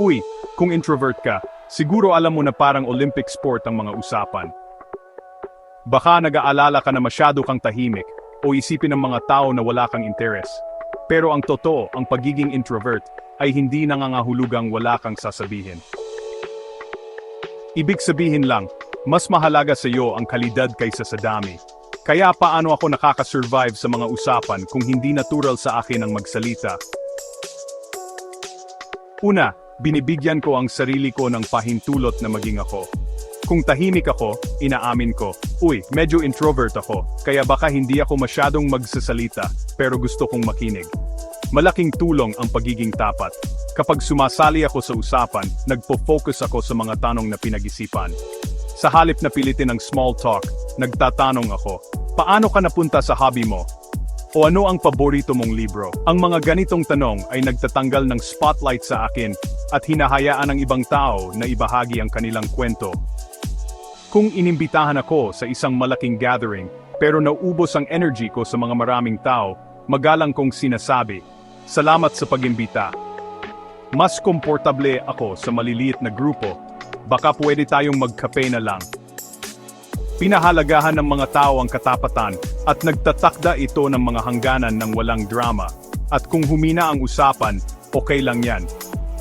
Uy, kung introvert ka, siguro alam mo na parang Olympic sport ang mga usapan. Baka nag-aalala ka na masyado kang tahimik o isipin ng mga tao na wala kang interes. Pero ang totoo, ang pagiging introvert ay hindi nangangahulugang wala kang sasabihin. Ibig sabihin lang, mas mahalaga sa iyo ang kalidad kaysa sa dami. Kaya paano ako nakakasurvive sa mga usapan kung hindi natural sa akin ang magsalita? Una, binibigyan ko ang sarili ko ng pahintulot na maging ako. Kung tahimik ako, inaamin ko, uy, medyo introvert ako, kaya baka hindi ako masyadong magsasalita, pero gusto kong makinig. Malaking tulong ang pagiging tapat. Kapag sumasali ako sa usapan, nagpo-focus ako sa mga tanong na pinag-isipan. Sa halip na pilitin ng small talk, nagtatanong ako, paano ka napunta sa hobby mo? O ano ang paborito mong libro? Ang mga ganitong tanong ay nagtatanggal ng spotlight sa akin at hinahayaan ng ibang tao na ibahagi ang kanilang kwento. Kung inimbitahan ako sa isang malaking gathering, pero naubos ang energy ko sa mga maraming tao, magalang kong sinasabi, Salamat sa pagimbita. Mas komportable ako sa maliliit na grupo. Baka pwede tayong magkape na lang. Pinahalagahan ng mga tao ang katapatan at nagtatakda ito ng mga hangganan ng walang drama. At kung humina ang usapan, okay lang yan.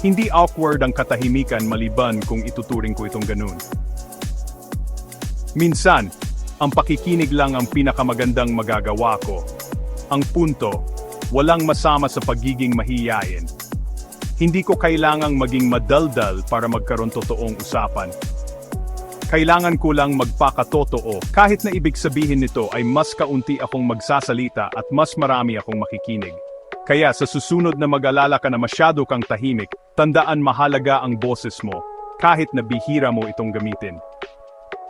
Hindi awkward ang katahimikan maliban kung ituturing ko itong ganun. Minsan, ang pakikinig lang ang pinakamagandang magagawa ko. Ang punto, walang masama sa pagiging mahiyain. Hindi ko kailangang maging madaldal para magkaroon totoong usapan. Kailangan ko lang magpakatotoo kahit na ibig sabihin nito ay mas kaunti akong magsasalita at mas marami akong makikinig. Kaya sa susunod na mag-alala ka na masyado kang tahimik, tandaan mahalaga ang boses mo, kahit na bihira mo itong gamitin.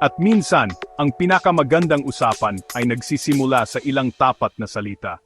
At minsan, ang pinakamagandang usapan ay nagsisimula sa ilang tapat na salita.